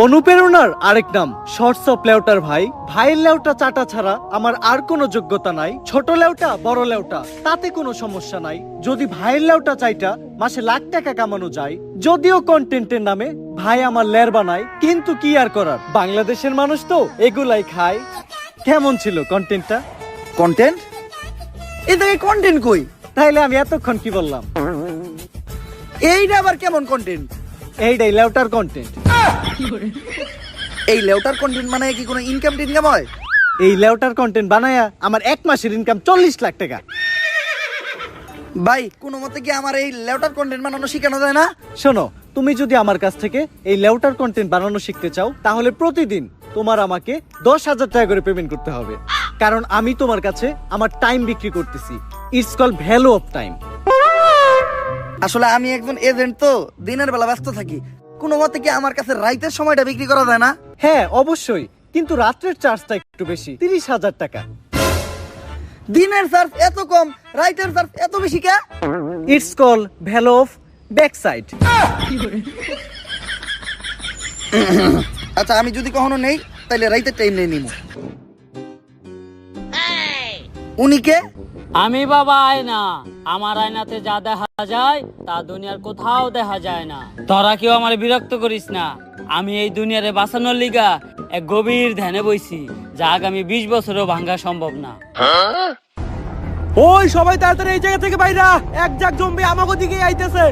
অনুপ্রেরণার আরেক নাম শর্টস অফ লেউটার ভাই। ভাইয়ের লেউটা চাটা ছাড়া আমার আর কোনো যোগ্যতা নাই। ছোট লেউটা বড় লেউটা তাতে কোনো সমস্যা নাই। যদি ভাইয়ের লেউটা চাইটা মাসে লাখ টাকা কামানো যায়। যদিও কন্টেন্টের নামে ভাই আমার লের বানায় কিন্তু কি আর করার? বাংলাদেশের মানুষ তো এগুলাই খায়। কেমন ছিল কন্টেন্টটা কন্টেন্ট এই থেকে কন্টেন্ট কই? তাইলে আমি এতক্ষণ কি বললাম? এইটা আবার কেমন কন্টেন্ট এইটাই লেউটার কন্টেন্ট এই লেউটার কন্টেন্ট বানায় কি কোনো ইনকাম টিনকাম হয়? এই লেউটার কন্টেন্ট বানায়া আমার এক মাসের ইনকাম চল্লিশ লাখ টাকা। ভাই কোনো মতে কি আমার এই লেউটার কন্টেন্ট বানানো শেখানো যায় না? শোনো তুমি যদি আমার কাছ থেকে এই লেউটার কন্টেন্ট বানানো শিখতে চাও তাহলে প্রতিদিন তোমার আমাকে দশ হাজার টাকা করে পেমেন্ট করতে হবে। কারণ আমি তোমার কাছে আমার টাইম বিক্রি করতেছি। It's call value of time আসলে আমি একজন এজেন্ট তো দিনের বেলা ব্যস্ত থাকি। কোনো মতে কি আমার কাছে রাইতের সময়টা বিক্রি করা যায় না? হ্যাঁ অবশ্যই। কিন্তু রাত্রের চার্জটা একটু বেশি তিরিশ হাজার টাকা। দিনের চার্জ এত কম রাইতের চার্জ এত বেশি কে? It's call value of back side আচ্ছা আমি যদি কখনো নেই তাহলে রাইতের টাইম নেই নিব উনি কে? আমি বাবা আয়না। আমার আয়নাতে যা দেখা যায়, তা দুনিয়ার কোথাও দেখা যায় না। তোরা কেউ আমার বিরক্ত করিস না। আমি এই দুনিয়ারে বাঁচানোর লিগা এক গভীর ধ্যানে বইছি, যা আগামী বিশ বছরও ভাঙ্গা সম্ভব না। ওই সবাই তাড়াতাড়ি এই জায়গা থেকে বাইরা। এক জাক জম্বি আমাকে দিকে আইতেছে।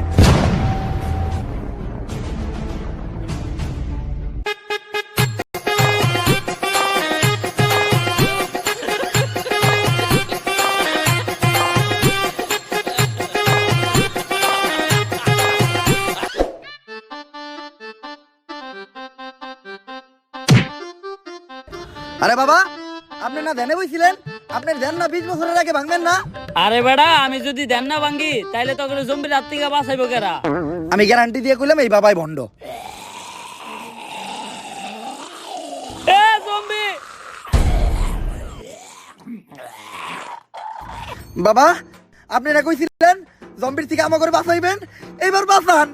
আরে বাবা আপনি না ধ্যানে বইছিলেন? আপনার ধ্যান না বিশ বছরের আগে ভাঙবেন না? আরে বেড়া আমি যদি ধ্যান না ভাঙ্গি তাইলে তোকে জম্বির হাত থেকে বাঁচাইবো কেরা? আমি গ্যারান্টি দিয়ে কইলাম এই বাবাই ভণ্ড এ জম্বি বাবা আপনি না কইছিলেন? জম্বির থেকে আমা করে বাঁচাইবেন? এইবার বাঁচান।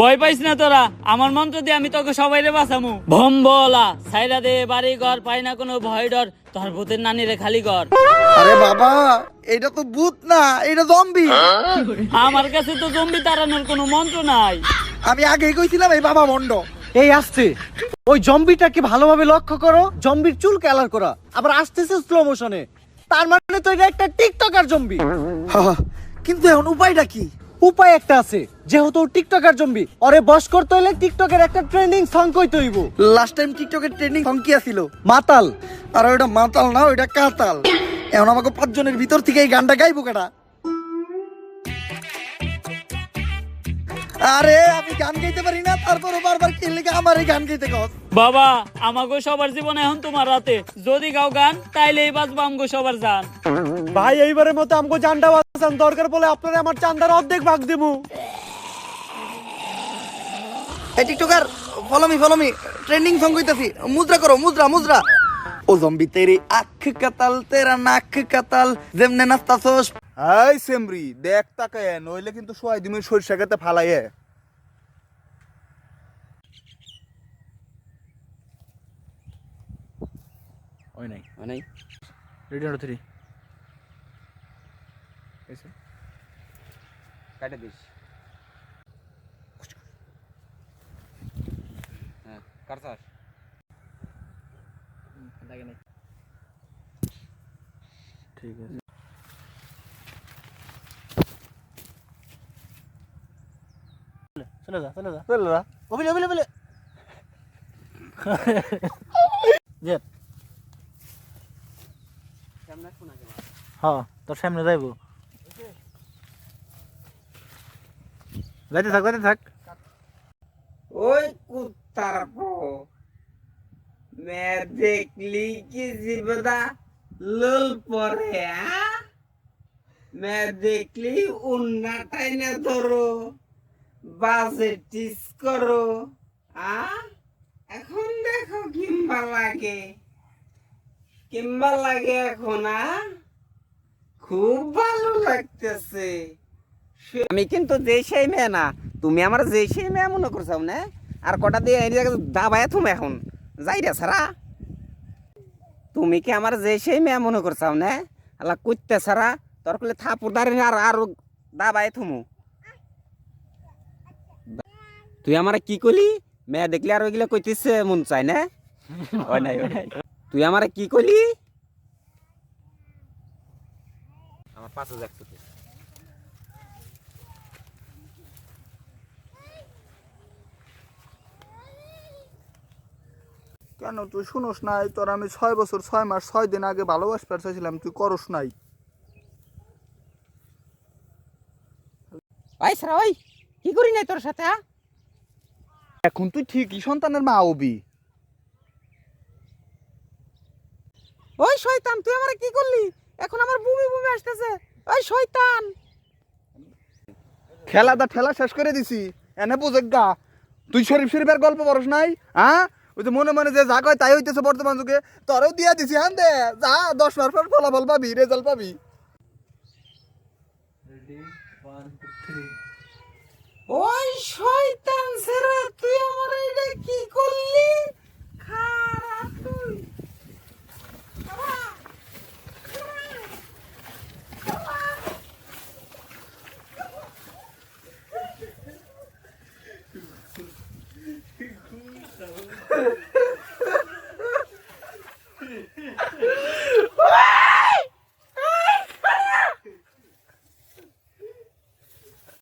ভয় পাইস না তোরা আমার মন্ত্র দিয়ে আমি তোকে সবাইরে বাঁচামু। ভম বলা সাইরা দে বাড়ি ঘর পাই না কোনো ভয় ডর তোর ভূতের নানি রে খালি ঘর। আরে বাবা এটা তো ভূত না এটা জম্বি। আমার কাছে তো জম্বি তাড়ানোর কোনো মন্ত্র নাই। আমি আগেই কইছিলাম এই বাবা ভণ্ড এই আসছে। ওই জম্বিটাকে ভালোভাবে লক্ষ্য করো জম্বির চুল কালার করা। আবার আসতেছে স্লো মোশনে তার মানে তো এটা একটা টিকটকার জম্বি। হা, হা। কিন্তু এখন উপায়টা কি? উপায় একটা আছে যেহেতু টিকটকার জম্বি। ওরে বস করতে হলে টিকটকের একটা ট্রেন্ডিং সং কইতে হইব। লাস্ট টাইম টিকটকের ট্রেন্ডিং সং কি আছিল? মাতাল। আর ওটা মাতাল না ওটা কাতাল। এখন আমাকে পাঁচজনের ভিতর থেকে এই গানটা গাইবো কেটা আরে আমি গান গাইতে পারি না তারপরও বারবার কি লেগে আমার এই গান গাইতে কস। বাবা আমাগো সবার জীবন এখন তোমার রাতে যদি গাও গান তাইলে এই বাজবা আমগো সবার জান। ভাই এইবারের মতো আমগো জানটা বাঁচান দরকার বলে আপনারা আমার চান্দার অর্ধেক ভাগ দেবো এই TikToker follow me follow me trending song কইতাছি। মুদ্রা করো মুদ্রা মুদ্রা। ও জম্বি তেরি আখ কাতাল তেরা নাক কাতাল যেমনে নাস্তাছস সেমরি দেখ তাকায় নইলে কিন্তু সোয়াই দিমি সরিষা খেতে ফালাইয়ে। ওই নাই। ওই নাই। রেডি নাম্বার কাটে দিস। হ্যাঁ কাটছাস? ঠিক আছে। চলে যা চলে যা। চলে যা। ওবিলে ওবিলে ওবিলে। জেট হ্যাঁ তোর সামনে যাইব। যাইতে থাক যাইতে থাক ওই কুত্তার মেয়ে দেখলি কি জীবদা লল পরে মেয়ে দেখলি উন্না না ধরো বাজে টিস করো, আ? এখন দেখো কিম্বা লাগে। কিম্বা লাগে এখন, আ? খুব ভালো লাগতেছে। আমি কিন্তু যে সেই মেয়ে না, তুমি আমার যে সেই মেয়ে মনে করছ, না? আর কটা দিয়ে এই জায়গায় দাবায় তুমি এখন। যাই রে সারা। তুমি কি আমার যে সেই মেয়ে মনে করছাও না? আল্লাহ কুত্তে সারা, তোর কলে থাপুর দাঁড়িয়ে আর আর দাবায় থুমু। তুই আমার কি কলি? মেয়ে দেখলি আর ওইগুলো কইতিছে, মন চাই না? নাই তুই আমার কি কলি? আমার পাশে যাচ্ছে কেন তুই শুনোস নাই? তোর আমি ছয় বছর ছয় মাস ছয় দিন আগে ভালোবাসবার চাইছিলাম তুই করস নাই। ওই সারা ওই কি করি নাই তোর সাথে হ্যাঁ? এখন তুই ঠিকই সন্তানের মা হবি। ওই শয়তান তুই আমার কি করলি? এখন আমার বুমি বুমি আসতেছে। ওই শয়তান! খেলাটা ঠেলা শেষ করে দিছি। এনে বুঝে গা তুই শরীফ শরীফের গল্প পড়স নাই হ্যাঁ? ওই যে মনে মনে যে যা কয় তাই হইতেছে বর্তমান যুগে। তোরও দিয়া দিছি হ্যাঁ দে। যা, দশ মাস পর ফলাফল পাবি রেজাল্ট পাবি। ওই শয়তান সেরা তুই আমার এটা কি করলি?